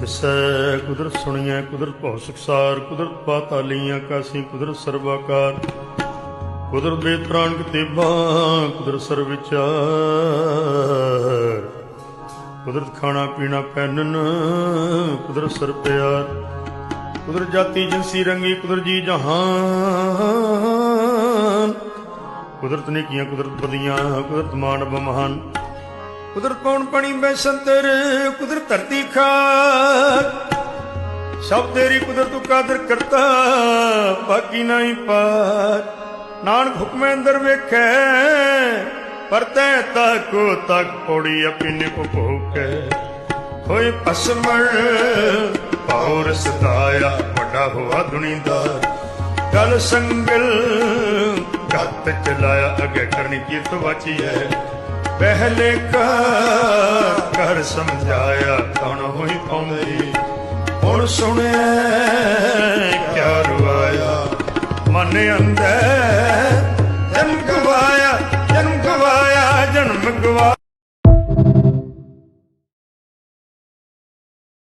ਦਿਸੈ ਕੁਦਰਤ ਸੁਣੀਐ, ਕੁਦਰਤ ਭਉ ਸੁਖਸਾਰ, ਕੁਦਰਤ ਪਾਤਾਲੀਆਂ ਕਾਸੀ, ਕੁਦਰਤ ਸਰਬਾਕਾਰ ਕੁਦਰਤ ਬੇਤਰਾਨ ਕਿਤੇਬਾ, ਕੁਦਰਤ ਸਰਬ ਵਿਚਾਰ। ਕੁਦਰਤ ਖਾਣਾ ਪੀਣਾ ਪਹਿਨਨ ਕੁਦਰਤ ਸਰ ਪਿਆਰ। ਕੁਦਰਤ ਜਾਤੀ, ਜਿਨਸੀ ਰੰਗੀ, ਕੁਦਰਤ ਜੀ ਜਹਾਨ। ਕੁਦਰਤ ਨੇ ਕੀਆਂ ਕੁਦਰਤ ਬਦੀਆਂ, ਕੁਦਰਤ ਮਾਨ ਮਹਾਨ ਕੁਦਰਤ ਪੌਣ ਪਣੀ ਬੈਸੰਤਰ ਕੁਦਰਤ ਧਰਤੀ ਖਾਕ। ਸਭ ਤੇਰੀ ਕੁਦਰਤ ਤੂੰ ਕਾਦਰ ਕਰਤਾ, ਬਾਕੀ ਨਹੀਂ ਪਾਰ ਨਾਨਕ ਹੁਕਮੇ ਅੰਦਰ ਵੇਖੈ ਪਰਤੈ ਤਾਕੋ ਤੱਕ ਪੌੜੀ ਅਪਿਨੇ ਕੋ ਹੋਏ ਪਸਮਣ ਪੌਰ ਸਤਾਇਆ ਵੱਡਾ ਹੋਆ ਦੁਨੀਦਾਰ। ਗਲ ਸੰਗਲ ਗੱਤ ਚਲਾਇਆ, ਅੱਗੇ ਕਰਨੀ ਕੀਰਤ ਵਾਚੀ ਹੈ ਪਹਿਲੇ ਕਰ ਸਮਝਾਇਆ ਤਣ ਹੋਈ ਪਾਉਂਦੀ। ਹੁਣ ਸੁਣਿਆ ਕਿਆ ਰਵਾਇਆ ਮਨ ਅੰਦਰ ਜਨਮ ਗਵਾਇਆ ਜਨਮ ਗਵਾਇਆ ਜਨਮ ਗਵਾਇਆ।